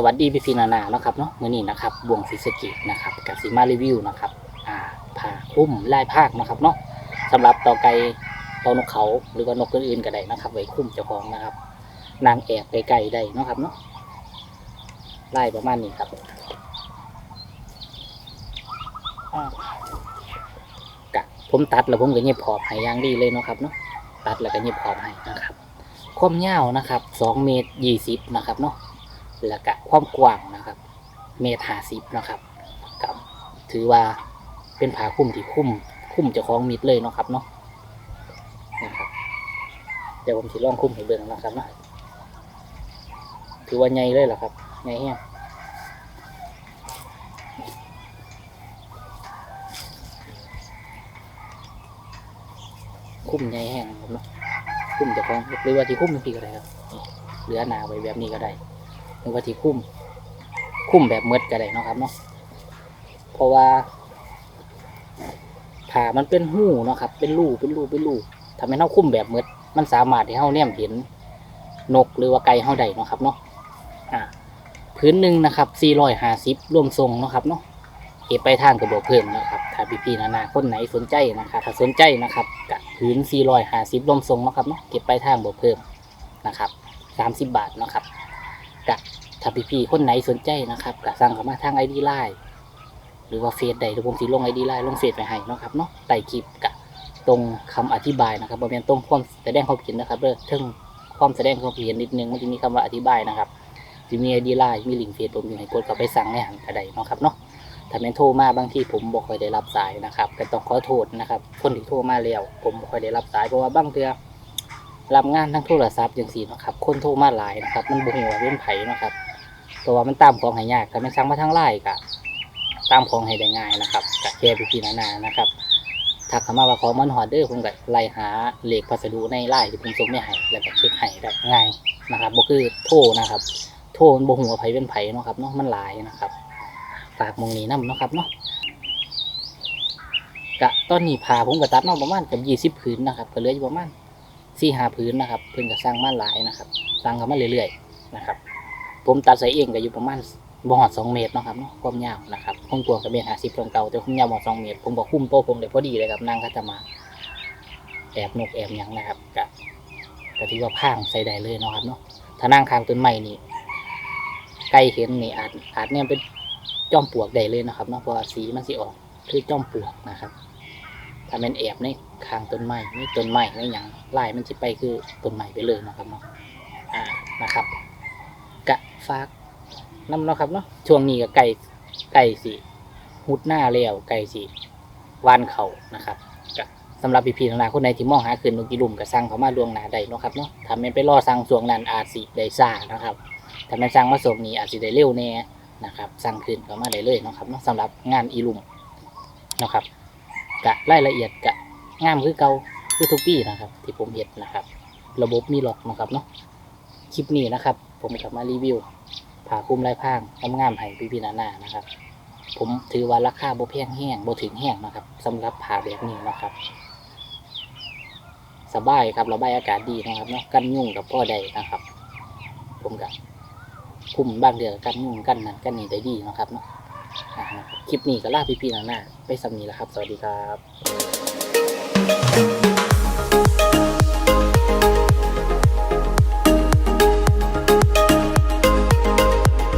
สวัสดีพี่พีนานาเนาะครับเนาะมื้อนี้นะครับบวงศรีสกินะครับกับสีมารีวิวนะครับอ่าผ่าคลุ้มลายภาคนะครับเนาะสำหรับต่อไก่ต่อนกเขาหรือว่านกอื่นๆก็ได้นะครับ ไว้คุ้มเจ้าของนะครับ นางแอบไกลๆได้นะครับเนาะไล่ประมาณนี้ครับกะผมตัดแล้วผมก็เงียบขอบให้ยางดีเลยเนาะครับเนาะตัดแล้วก็เงียบขอบให้นะครับ ความยาวนะครับสองเมตรยี่สิบนะครับเนาะ แล้วก็ความกว้างนะครับ เมตรห้าสิบนะครับกับถือว่าเป็นผาคลุมที่คุ้ม คุ้มเจ้าของมิดเลยเนาะครับเนาะนะครับเดี๋ยวผมสิลองคุ้มให้เบิ่งนะครับนะถือว่าใหญ่เลยเหรอครับใหญ่แฮงคุ้มใหญ่แห้งครับเนาะคุ้มเจ้าของหรือว่าที่คุ้มพี่ก็ได้ครับเหลือหนาไว้แบบนี้ก็ได้ รือว่าที่คุ้มคุ้มแบบเมดก็ได้เนาะครับเนาะเพราะว่าถ้ามันเป็นหูเนาะครับ เป็นรูเป็นรูเป็นรูทำให้เราคุ้มแบบเมดมันสามารถให้เราเนี่ยเห็นนกหรือว่าไก่เฮาได้เนาะครับเนาะอ่าพื้นหนึ่งนะครับ450รวมทรงเนาะครับเนาะเก็บไปทางกระบอกเพิ่มนะครับ ถ้าพี่ๆนานาคนไหนสนใจนะครับ ถ้าสนใจนะครับกับพื้น450รวมทรงเนาะครับเนาะเก็บไปทางบวกเพิ่มนะครับ30 บาทเนาะครับ กะถ้าพี่ๆคนไหนสนใจนะครับกะสั่งเข้ามาทางไอดีไลน์หรือว่าเฟซใดหรือผมสีลงไอดีไลน์ลงเฟซไปให้นะครับเนาะใต้คลิปกะตรงคำอธิบายนะครับบริเวณตรงความแสดงความคิดนะครับเด้อถึงความแสดงความคิดนิดนึงมันจะมีคำว่าอธิบายนะครับจะมีไอดีไลน์มีลิงก์เฟซผมอยู่ให้กดเข้าไปสั่งในหันกระไดเนาะครับเนาะถ้าเป็นโทรมาบางที่ผมบอกค่อยได้รับสายนะครับก็ต้องขอโทษนะครับ คนที่โทรมาแล้วผมบ่ค่อยได้รับสายเพราะว่าบางเทื่อ รับงานทั้งโทรศัพท์อย่างสี่นะครับคนโทรมาหลายนะครับ มันบ่ฮู้ว่าเป็นไผเนะครับเพราะว่ามันตามของห้ยากถ้ามันสั่งมาทางไลน์ก็ตามของให้ได้ง่ายนะครับก็แค่พี่พี่นานานะครับทักเข้ามาว่าของมันฮอดเด้อผมก็ไล่หาเหลขพัสดุในไลน์ที่ผมส่งไปให้แล้วก็เช็คให้ได้ง่ายนะครับบ่คือโทรนะครับ โทรมันบ่ฮู้ว่าไผเป็นไผเนาะครับเนาะมันหลายนะครับฝากมองนี้นํเนาะครับเนาะกะตอนนี้พาผมก็ตัดมาประมาณกับ20ผืนนะครับก็เหลืออยู่ประมาณ สี่หาพื้นนะครับ เพิ่นก็สร้างมาหลายนะครับสร้างกันมาเรื่อยๆนะครับ ผมตัดใส่เองก็อยู่ประมาณบ่หอดสองเมตรเนาะครับเนาะความยาวนะครับคงกวางกับเมตรห้าสิบตรงเก่าแต่ความยาวบ่สองเมตร ผมบอกคุ้มโตะผมเลยพอดีเลยครับนางก็จะมา แอบนกแอบยังนะครับกะก็ที่ว่าพางใส่ได้เลยเนาะครับเนาะถ้านั่งข้างต้นไม้นี่ใกล้เห็นนี่อาจอาจเนี่ยเป็นจอมปลวกได้เลยนะครับเนาะเพราะสีมันสิออกคือจอมปลวกนะครับ ถ้าเป็นแอบใน ข้างต้นไม้นี่ต้นไม้ไม่หยังลายมันจะไปคือต้นไม้ไปเลยนะครับเนาะอ่านะครับ กะฟากน้ำเนาะครับเนาะช่วงนี้ก็ไก่ไก่สิหุดหน้าแล้วไก่สิวานเขานะครับกะสำหรับพี่ๆทางหนาคนไหนที่มองหาคืนนกกีลุ่มก็สั่งเขามาดวงหนาได้เนาะครับเนาะถ้าแม่นไปรอสั่งช่วงนั้นอาจสิได้ซ่านะครับถ้าแม่นสั่งมาส่งนี้อาจสิได้เร็วแน่นะครับสั่งคืนเขามาได้เลยเนาะครับเนาะสำหรับงานอีลุ่มนะครับกะรายละเอียดกะ งามคือเกาคือทุกปีนะครับ ที่ผมเห็นนะครับ ระบบมีล็อกนะครับเนาะคลิปนี้นะครับ ผมกลับมารีวิวผ่าคลุมลายพางงามๆให้พี่พี่ๆนานานะครับ ผมถือว่าราคาบ่แพงแห้งบ่ถึงแห้งนะครับสำหรับผ่าแบบนี้นะครับ สบายครับระบายอากาศดีนะครับเนาะกันยุ่งกับพ่อใดนะครับ ผมกับคุมบางเดือนกันยุ่งกันนั่นกันนี่ได้ดีนะครับเนาะคลิปนี้ก็ลาพี่ๆนานาไปสำนีแล้วครับ สวัสดีครับ